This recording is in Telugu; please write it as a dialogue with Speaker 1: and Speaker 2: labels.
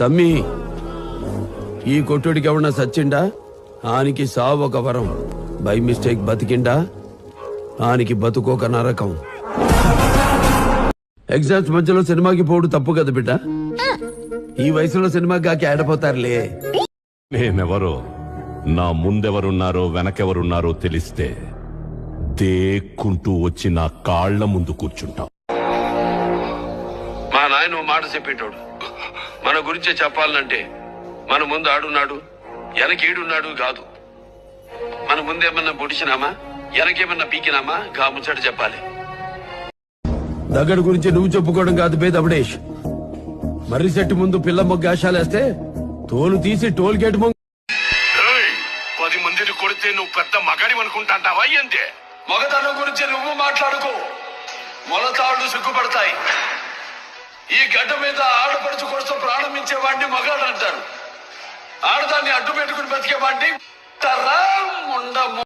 Speaker 1: తమ్మి ఈ కొట్టుడికి ఎవడన్నా సచ్చిండా? ఆనికి సావు ఒక వరం. బై మిస్టేక్ బతికిండా? ఆనికి బతుకోక నరకం. ఎగ్జామ్స్ మధ్యలో సినిమాకి పోడు తప్పు కదా బిడ్డ? ఈ వయసులో సినిమాకి కాకి ఆడపోతారులే.
Speaker 2: నేనెవరో నా ముందెవరున్నారో వెనకెవరున్నారో తెలిస్తే దేక్కుంటూ వచ్చి నా కాళ్ళ ముందు కూర్చుంటాం.
Speaker 1: మా నాయన మాట చెప్పేటోడు. మన గురించి చెప్పాలంటే మన ముందు ఆడున్నాడు వెనకీడున్నాడు కాదు. మన ముందేమన్నా పొడిచినామా? వెనకేమన్నా పీకినామా? గా ముచ్చట చెప్పాలి. దగ్గర గురించి నువ్వు చెప్పుకోవడం కాదు బే దబడేష్ మర్రి చెట్టు ముందు పిల్ల మొగ్గ ఆశాలేస్తే తోలు తీసి టోల్ గేట్ మొంగ
Speaker 2: పది మందిని కొడితే నువ్వు పెద్ద మగాడి అనుకుంటాంటావా ఏంటి?
Speaker 1: మగతనం గురించి నువ్వు మాట్లాడుకో. మొలతాళ్ళు సిగ్గుపడతాయి. ఈ గడ్డ మీద ఆడపడుచు కోసం ప్రారంభించే వాడిని మగాడు అంటారు. ఆడదాన్ని అడ్డు పెట్టుకుని బతికేవాడిని. తరం ఉండము.